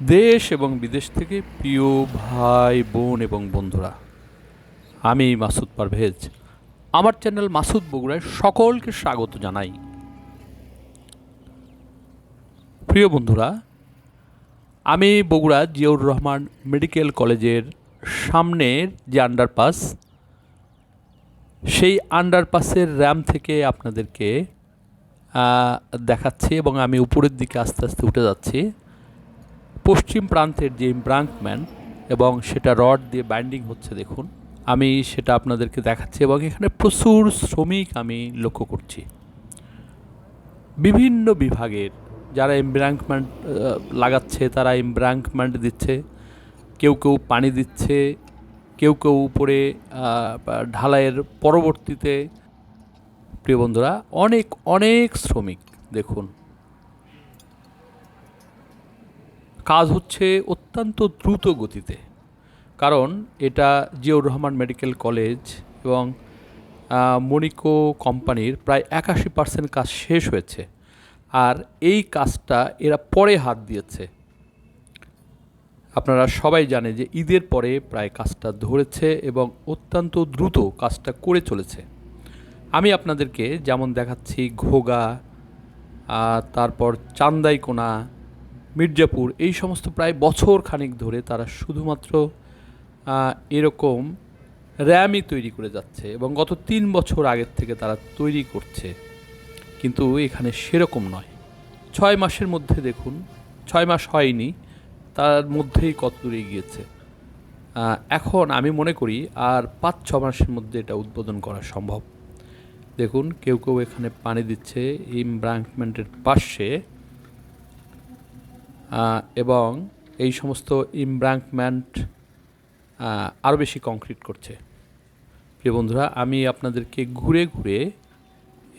দেশ এবং বিদেশ থেকে প্রিয় ভাই, বোন এবং বন্ধুরা, আমি মাসুদ পারভেজ। আমার চ্যানেল মাসুদ বগুড়ায় সকলকে স্বাগত জানাই। প্রিয় বন্ধুরা, আমি বগুড়া জিয়াউর রহমান মেডিকেল কলেজের সামনের যে আন্ডারপাস, সেই আন্ডারপাসের র্যাম থেকে আপনাদেরকে দেখাচ্ছি এবং আমি উপরের দিকে আস্তে আস্তে উঠে যাচ্ছি। পশ্চিম প্রান্তের যে ইমব্রাঙ্কম্যান এবং সেটা রড দিয়ে বাইন্ডিং হচ্ছে দেখুন, আমি সেটা আপনাদেরকে দেখাচ্ছি এবং এখানে প্রচুর শ্রমিক আমি লক্ষ্য করছি। বিভিন্ন বিভাগের যারা এমব্রাঙ্কমেন্ট লাগাচ্ছে, তারা এমব্রাঙ্কমেন্ট দিচ্ছে, কেউ কেউ পানি দিচ্ছে, কেউ কেউ উপরে ঢালাইয়ের পরবর্তীতে, প্রিয় বন্ধুরা, অনেক অনেক শ্রমিক দেখুন কাজ হচ্ছে অত্যন্ত দ্রুত গতিতে। কারণ এটা জিয়াউর রহমান মেডিকেল কলেজ এবং মনিকো কোম্পানির প্রায় একাশি পার্সেন্ট কাজ শেষ হয়েছে। আর এই কাজটা এরা পরে হাত দিয়েছে। আপনারা সবাই জানে যে ঈদের পরে প্রায় কাজটা ধরেছে এবং অত্যন্ত দ্রুত কাজটা করে চলেছে। আমি আপনাদেরকে যেমন দেখাচ্ছি ঘোগা তারপর চান্দাইকোনা মির্জাপুর, এই সমস্ত প্রায় বছর খানিক ধরে তারা শুধুমাত্র এরকম র্যামই তৈরি করে যাচ্ছে এবং গত তিন বছর আগের থেকে তারা তৈরি করছে। কিন্তু এখানে সেরকম নয়। ছয় মাসের মধ্যে দেখুন, ছয় মাস হয়নি, তার মধ্যেই কত দূরে গিয়েছে এখন আমি মনে করি আর পাঁচ, ছ মাসের মধ্যে এটা উদ্বোধন করা সম্ভব। দেখুন, কেউ কেউ এখানে পানি দিচ্ছে ইমব্রাঙ্কমেন্টের পাশে এবং এই সমস্ত ইমব্রাঙ্কমেন্ট আরও বেশি কংক্রিট করছে। প্রিয় বন্ধুরা, আমি আপনাদেরকে ঘুরে ঘুরে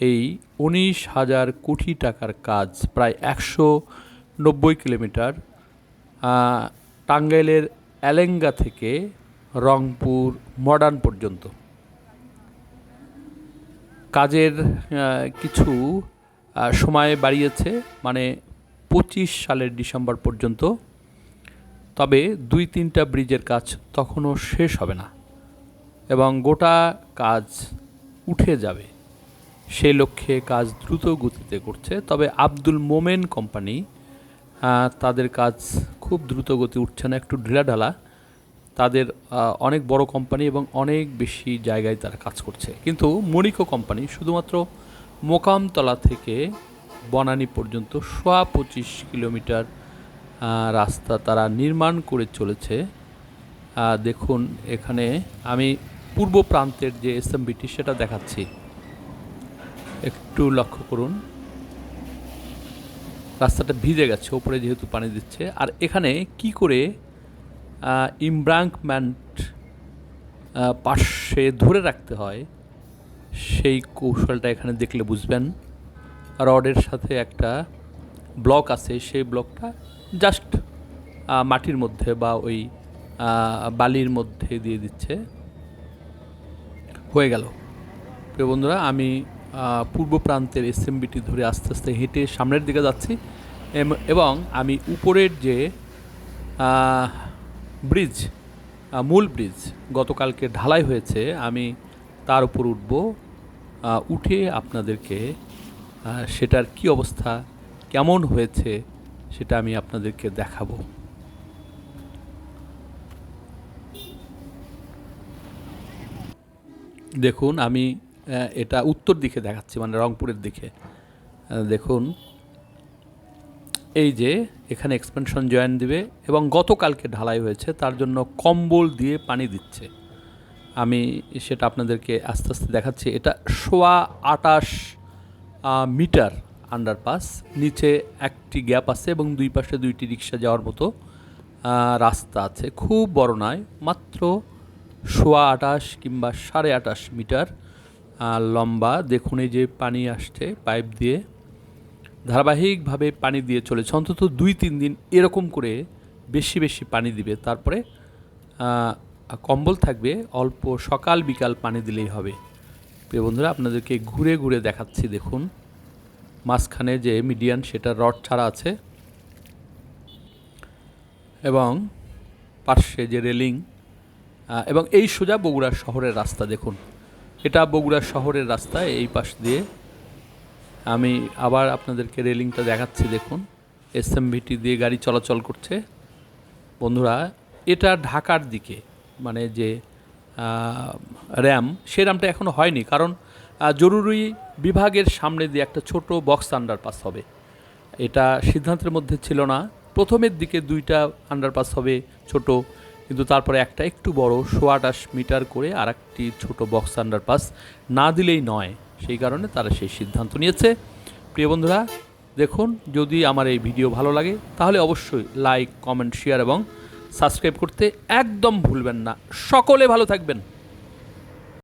এই উনিশ হাজার কোটি টাকার কাজ, প্রায় একশো নব্বই কিলোমিটার টাঙ্গাইলের অ্যালেঙ্গা থেকে রংপুর, মডার্ন পর্যন্ত। কাজের কিছু সময় বাড়িয়েছে মানে সালের ডিসেম্বর পর্যন্ত, তবে দুই তিনটা ব্রিজের কাজ তখনও শেষ হবে না এবং গোটা কাজ উঠে যাবে। সেই লক্ষ্যে কাজ দ্রুত গতিতে করছে। তবে আব্দুল মোমেন কোম্পানি তাদের কাজ খুব দ্রুত গতি উঠছে না, একটু ঢিলাঢালা। তাদের অনেক বড় কোম্পানি এবং অনেক বেশি জায়গায় তারা কাজ করছে। কিন্তু মনিকো কোম্পানি শুধুমাত্র মোকামতলা থেকে বনানী পর্যন্ত সোয়া পঁচিশ কিলোমিটার রাস্তা তারা নির্মাণ করে চলেছে। দেখুন, এখানে আমি পূর্ব প্রান্তের যে এস এসএমবিটি সেটা দেখাচ্ছি। একটু লক্ষ্য করুন। রাস্তাটা ভিজে গেছে, ওপরে যেহেতু পানি দিচ্ছে। আর এখানে কি করে ইমব্রাঙ্কমেন্ট পাশে ধরে রাখতে হয়, সেই কৌশলটা এখানে দেখলে বুঝবেন। রডের সাথে একটা ব্লক আছে, সেই ব্লকটা জাস্ট মাটির মধ্যে বা ওই বালির মধ্যে দিয়ে দিচ্ছে। হয়ে গেল। প্রিয় বন্ধুরা, আমি পূর্ব প্রান্তের এসএমবিটি ধরে আস্তে আস্তে হেঁটে সামনের দিকে যাচ্ছি এবং আমি উপরের যে ব্রিজ মূল ব্রিজ গতকালকে ঢালাই হয়েছে, আমি তার উপর উঠব। উঠে আপনাদেরকে সেটার কি অবস্থা? কেমন হয়েছে? সেটা আমি আপনাদেরকে দেখাবো। দেখুন, আমি এটা উত্তর দিকে দেখাচ্ছি মানে রংপুরের দিকে। দেখুন, এই যে এখানে এক্সপেনশন জয়েন দিবে এবং গতকালকে ঢালাই হয়েছে, তার জন্য কম্বল দিয়ে পানি দিচ্ছে। আমি সেটা আপনাদেরকে আস্তে আস্তে দেখাচ্ছি। এটা সোয়া আটাশ মিটার আন্ডারপাস। নিচে একটি গ্যাপ আছে এবং দুই পাশে দুইটি রিক্সা যাওয়ার মতো রাস্তা আছে। খুব বড় নয়, মাত্র সোয়া আটাশ কিংবা সাড়ে আটাশ মিটার লম্বা। দেখুন এই যে পানি আসছে পাইপ দিয়ে। ধারাবাহিকভাবে পানি দিয়ে চলেছে। অন্তত দুই তিন দিন এরকম করে বেশি বেশি পানি দিবে। তারপরে কম্বল থাকবে, অল্প সকাল বিকাল পানি দিলেই হবে। প্রিয় বন্ধুরা, আপনাদেরকে ঘুরে ঘুরে দেখাচ্ছি, দেখুন। মাঝখানে যে মিডিয়ান, সেটা রড ছাড়া আছে। এবং পার্শ্বে যে রেলিং এবং এই সোজা বগুড়া শহরের রাস্তা, দেখুন। এটা বগুড়া শহরের রাস্তা, এই পাশ দিয়ে। আমি আবার আপনাদেরকে রেলিংটা দেখাচ্ছি, দেখুন। এসএমভিটি দিয়ে গাড়ি চলাচল করছে। বন্ধুরা, এটা ঢাকার দিকে মানে যে র্যাম সে র্যামটা এখনও হয়নি, কারণ জরুরি বিভাগের সামনে দিয়ে একটা ছোট বক্স আন্ডারপাস হবে। এটা সিদ্ধান্তের মধ্যে ছিল না। প্রথমের দিকে দুইটা আন্ডারপাস হবে ছোট, কিন্তু তারপরে একটা একটু বড় সোয়া আটাশ মিটার করে আর একটি ছোটো বক্স আন্ডারপাস না দিলেই নয়, সেই কারণে তারা সেই সিদ্ধান্ত নিয়েছে। প্রিয় বন্ধুরা, দেখুন, যদি আমার এই ভিডিও ভালো লাগে, তাহলে অবশ্যই লাইক, কমেন্ট, শেয়ার এবং সাবস্ক্রাইব করতে একদম ভুলবেন না। সকলে ভালো থাকবেন।